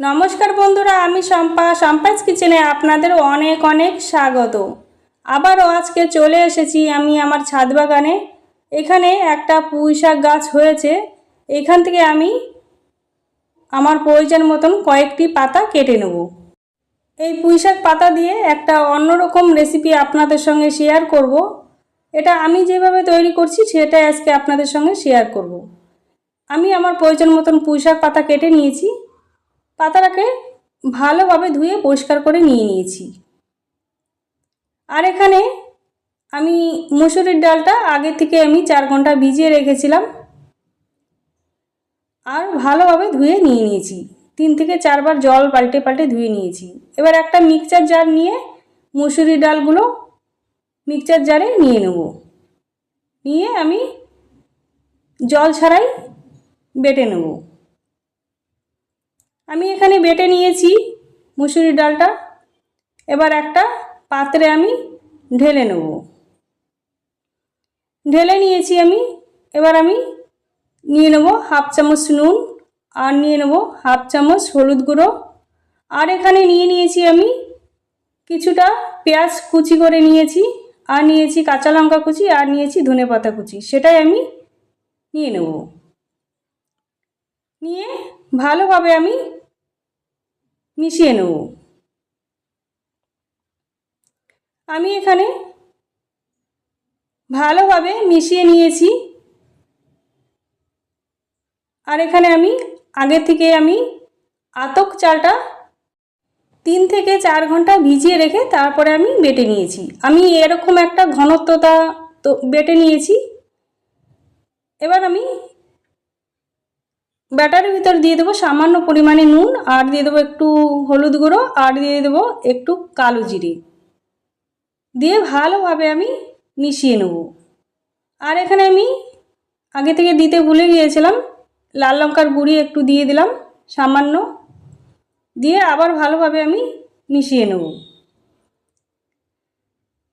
নমস্কার বন্ধুরা, আমি শম্পা। শম্পাস কিচেনে আপনাদের অনেক অনেক স্বাগত। আবারও আজকে চলে এসেছি আমি আমার ছাদ বাগানে। এখানে একটা পুঁই শাক গাছ হয়েছে। এখান থেকে আমি আমার প্রয়োজন মতন কয়েকটি পাতা কেটে নেব। এই পুঁই শাক পাতা দিয়ে একটা অন্যরকম রেসিপি আপনাদের সঙ্গে শেয়ার করব। এটা আমি যেভাবে তৈরি করছি, সেটাই আজকে আপনাদের সঙ্গে শেয়ার করব। আমি আমার প্রয়োজন মতন পুঁই শাক পাতা কেটে নিয়েছি। পাতাটাকে ভালোভাবে ধুয়ে পরিষ্কার করে নিয়ে নিয়েছি। আর এখানে আমি মুসুরির ডালটা আগে থেকে আমি চার ঘণ্টা ভিজিয়ে রেখেছিলাম। আর ভালোভাবে ধুয়ে নিয়ে নিয়েছি। তিন থেকে চারবার জল পাল্টে পাল্টে ধুয়ে নিয়েছি। এবার একটা মিক্সচার জার নিয়ে মুসুরির ডালগুলো মিক্সচার জারে নিয়ে নেব। নিয়ে আমি জল ছাড়াই বেটে নেব। আমি এখানে বেটে নিয়েছি মুসুরি ডালটা। এবার একটা পাত্রে আমি ঢেলে নেব। ঢেলে নিয়েছি আমি। এবার আমি নিয়ে নেব হাফ চামচ নুন আর নিয়ে নেব হাফ চামচ হলুদ গুঁড়ো। আর এখানে নিয়ে নিয়েছি আমি কিছুটা পেঁয়াজ কুচি করে নিয়েছি। আর নিয়েছি কাঁচা লঙ্কা কুচি আর নিয়েছি ধনে পাতা কুচি। সেটাই আমি নিয়ে নেব। নিয়ে ভালোভাবে আমি মিশিয়ে নেব। আমি এখানে ভালোভাবে মিশিয়ে নিয়েছি। আর এখানে আমি আগে থেকে আমি আতক চালটা তিন থেকে চার ঘণ্টা ভিজিয়ে রেখে তারপরে আমি বেটে নিয়েছি। আমি এরকম একটা ঘনত্বতা তো বেটে নিয়েছি। এবার আমি ব্যাটারের ভিতর দিয়ে দেবো সামান্য পরিমাণে নুন, আর দিয়ে দেবো একটু হলুদ গুঁড়ো, আর দিয়ে দেবো একটু কালো জিরে। দিয়ে ভালোভাবে আমি মিশিয়ে নেব। আর এখানে আমি আগে থেকে দিতে ভুলে গিয়েছিলাম, লাল লঙ্কার গুঁড়ি একটু দিয়ে দিলাম, সামান্য। দিয়ে আবার ভালোভাবে আমি মিশিয়ে নেব।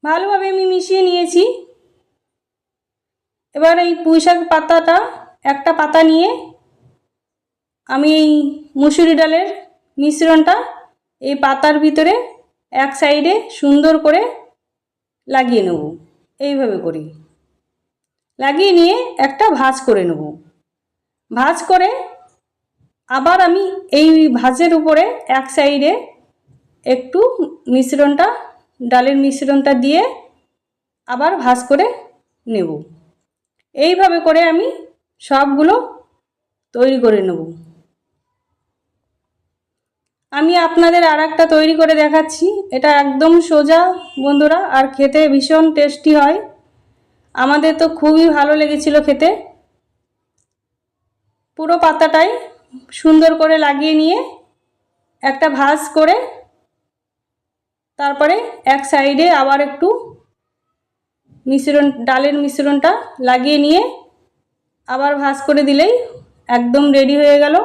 ভালোভাবে আমি মিশিয়ে নিয়েছি। এবার এই পুঁইশাক পাতাটা একটা পাতা নিয়ে আমি এই মুসুরি ডালের মিশ্রণটা এই পাতার ভিতরে এক সাইডে সুন্দর করে লাগিয়ে নেব। এইভাবে করি। লাগিয়ে নিয়ে একটা ভাঁজ করে নেব। ভাজ করে আবার আমি এই ভাঁজের উপরে এক সাইডে একটু মিশ্রণটা, ডালের মিশ্রণটা দিয়ে আবার ভাঁজ করে নেব। এইভাবে করে আমি সবগুলো তৈরি করে নেব। আমি আপনাদের আর একটা তৈরি করে দেখাচ্ছি। এটা একদম সোজা, বন্ধুরা, আর খেতে ভীষণ টেস্টি হয়। আমাদের তো খুবই ভালো লেগেছিল খেতে। পুরো পাতাটাই সুন্দর করে লাগিয়ে নিয়ে একটা ভাঁজ করে তারপরে এক সাইডে আবার একটু মিশ্রণ, ডালের মিশ্রণটা লাগিয়ে নিয়ে আবার ভাঁজ করে দিলেই একদম রেডি হয়ে গেল।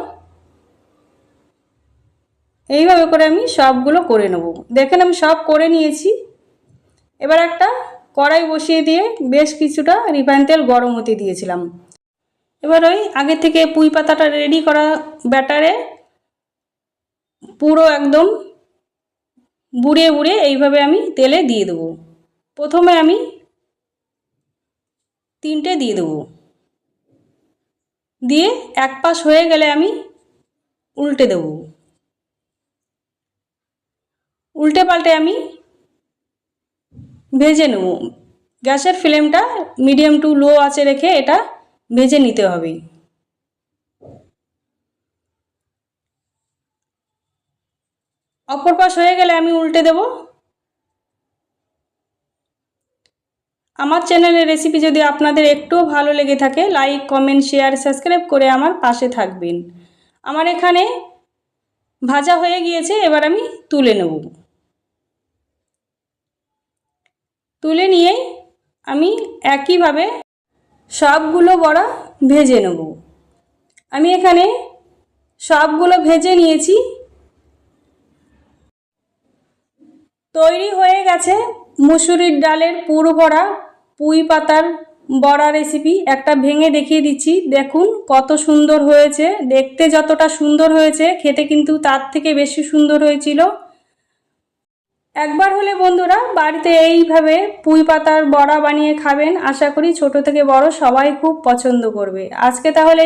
এইভাবে করে আমি সবগুলো করে নেব। দেখেন আমি সব করে নিয়েছি। এবার একটা কড়াই বসিয়ে দিয়ে বেশ কিছুটা রিফাইন তেল গরম হতে দিয়েছিলাম। এবার ওই আগে থেকে পুঁই পাতাটা রেডি করা ব্যাটারে পুরো একদম বুড়ে বুড়ে এইভাবে আমি তেলে দিয়ে দেবো। প্রথমে আমি তিনটে দিয়ে দেবো। দিয়ে এক পাশ হয়ে গেলে আমি উল্টে দেবো। উল্টে পাল্টে আমি ভেজে নেব। গ্যাসের ফ্লেমটা মিডিয়াম টু লো আছে রেখে এটা ভেজে নিতে হবে। অপর পাশ হয়ে গেলে আমি উল্টে দেব। আমার চ্যানেলের রেসিপি যদি আপনাদের একটুও ভালো লেগে থাকে, লাইক, কমেন্ট, শেয়ার, সাবস্ক্রাইব করে আমার পাশে থাকবেন। আমার এখানে ভাজা হয়ে গিয়েছে, এবার আমি তুলে নেব। তুলে নিয়ে আমি একইভাবে সবগুলো বড়া ভেজে নেব। আমি এখানে সবগুলো ভেজে নিয়েছি। তৈরি হয়ে গেছে মুসুরির ডালের পুরো ভরা পুঁই পাতার বড়া রেসিপি একটা ভেঙে দেখিয়ে দিচ্ছি। দেখুন কত সুন্দর হয়েছে। দেখতে যতটা সুন্দর হয়েছে, খেতে কিন্তু তার থেকে বেশি সুন্দর হয়েছিল। একবার হলে বন্ধুরা বাড়িতে এইভাবে পুঁই পাতার বড়া বানিয়ে খাবেন। আশা করি ছোট থেকে বড় সবাই খুব পছন্দ করবে। আজকে তাহলে